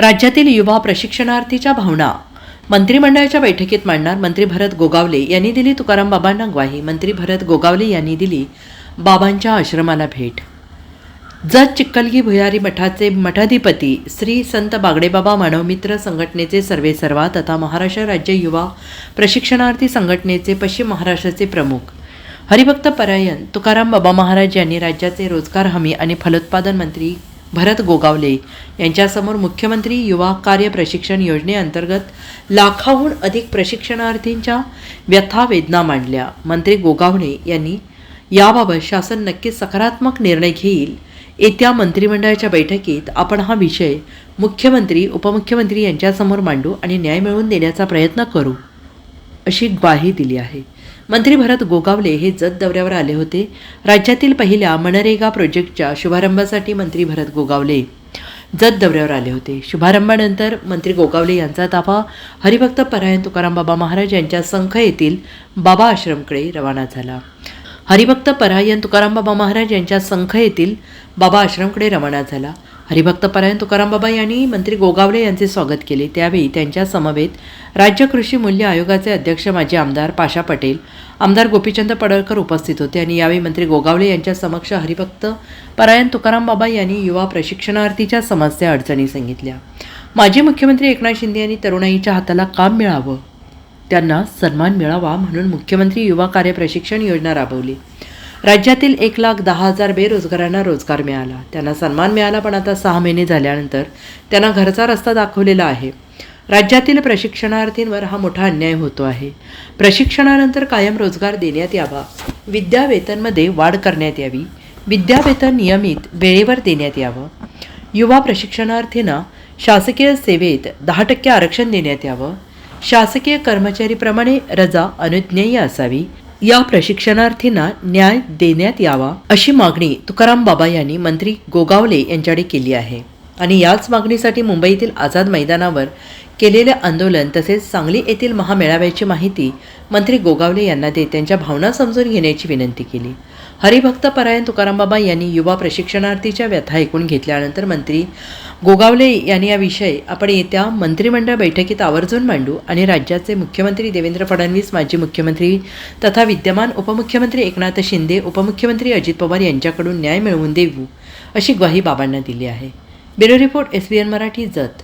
राज्यातील युवा प्रशिक्षणार्थीच्या भावना. मंत्रिमंडळाच्या बैठकीत मांडणार मंत्री भरत गोगावले यांनी दिली तुकाराम बाबांना ग्वाही. मंत्री भरत गोगावले यांनी दिली बाबांच्या आश्रमाला भेट. जत चिक्कलगी भुयारी मठाचे मठाधिपती श्री संत बागडेबाबा मानवमित्र संघटनेचे सर्वेसर्वा तथा महाराष्ट्र राज्य युवा प्रशिक्षणार्थी संघटनेचे पश्चिम महाराष्ट्राचे प्रमुख. हरिभक्त परायण तुकाराम बाबा महाराज यांनी राज्याचे रोजगार हमी आणि फलोत्पादन मंत्री भरत गोगावले यांच्यासमोर मुख्यमंत्री युवा कार्य प्रशिक्षण योजनेअंतर्गत लाखाहून अधिक प्रशिक्षणार्थींच्या व्यथा वेदना मांडल्या. मंत्री गोगावणे यांनी याबाबत शासन नक्कीच सकारात्मक निर्णय घेईल. येत्या मंत्रिमंडळाच्या बैठकीत आपण हा विषय मुख्यमंत्री उपमुख्यमंत्री यांच्यासमोर मांडू आणि न्याय मिळवून देण्याचा प्रयत्न करू. अशी ग्वाही दिली आहे. मंत्री भरत गोगावले हे जत दौऱ्यावर आले होते. राज्यातील पहिल्या मनरेगा प्रोजेक्टच्या शुभारंभासाठी मंत्री भरत गोगावले जत दौऱ्यावर आले होते. शुभारंभानंतर मंत्री गोगावले यांचा ताफा हरिभक्त परायण तुकाराम बाबा महाराज यांच्या संख येथील बाबा आश्रमकडे रवाना झाला. हरिभक्त परायण तुकाराम बाबा महाराज यांच्या संख येथील बाबा आश्रमकडे रवाना झाला. हरिभक्त परायण तुकारामबाबा यांनी मंत्री गोगावले यांचे स्वागत केले. त्यावेळी त्यांच्या समवेत राज्य कृषी मूल्य आयोगाचे अध्यक्ष माजी आमदार पाशा पटेल आमदार गोपीचंद पडळकर उपस्थित होते आणि यावेळी मंत्री गोगावले यांच्या समक्ष हरिभक्त परायण तुकारामबाबा यांनी युवा प्रशिक्षणार्थीच्या समस्या अडचणी सांगितल्या. माजी मुख्यमंत्री एकनाथ शिंदे यांनी तरुणाईच्या हाताला काम मिळावं त्यांना सन्मान मिळावा म्हणून मुख्यमंत्री युवा कार्य प्रशिक्षण योजना राबवली. राज्यातील एक लाख दहा हजार बेरोजगारांना रोजगार मिळाला. त्यांना सन्मान मिळाला पण आता सहा महिने झाल्यानंतर त्यांना घरचा रस्ता दाखवलेला आहे. राज्यातील प्रशिक्षणार्थींवर हा मोठा अन्याय होतो आहे. प्रशिक्षणानंतर कायम रोजगार देण्यात यावा. विद्यावेतनमध्ये वाढ करण्यात यावी. विद्यावेतन नियमित वेळेवर देण्यात यावं. युवा प्रशिक्षणार्थींना शासकीय सेवेत दहा टक्के आरक्षण देण्यात यावं. शासकीय कर्मचारीप्रमाणे रजा अनुज्ञेय असावी. या प्रशिक्षणार्थींना न्याय देण्यात यावा अशी मागणी तुकाराम बाबा यांनी मंत्री गोगावले यांच्याकडे केली आहे. आणि याच मागणीसाठी मुंबईतील आझाद मैदानावर केलेले आंदोलन तसेच सांगली येथील महामेळाव्याची माहिती मंत्री गोगावले यांना देत त्यांच्या भावना समजून घेण्याची विनंती केली. हरिभक्त परायण तुकाराम बाबा यांनी युवा प्रशिक्षणार्थीच्या व्यथा ऐकून घेतल्यानंतर मंत्री गोगावले यांनी या विषय आपण येत्या मंत्रिमंडळ बैठकीत आवर्जून मांडू आणि राज्याचे मुख्यमंत्री देवेंद्र फडणवीस माजी मुख्यमंत्री तथा विद्यमान उपमुख्यमंत्री एकनाथ शिंदे उपमुख्यमंत्री अजित पवार यांच्याकडून न्याय मिळवून देऊ अशी ग्वाही बाबांना दिली आहे. Bureau report S B N Marathi Jat.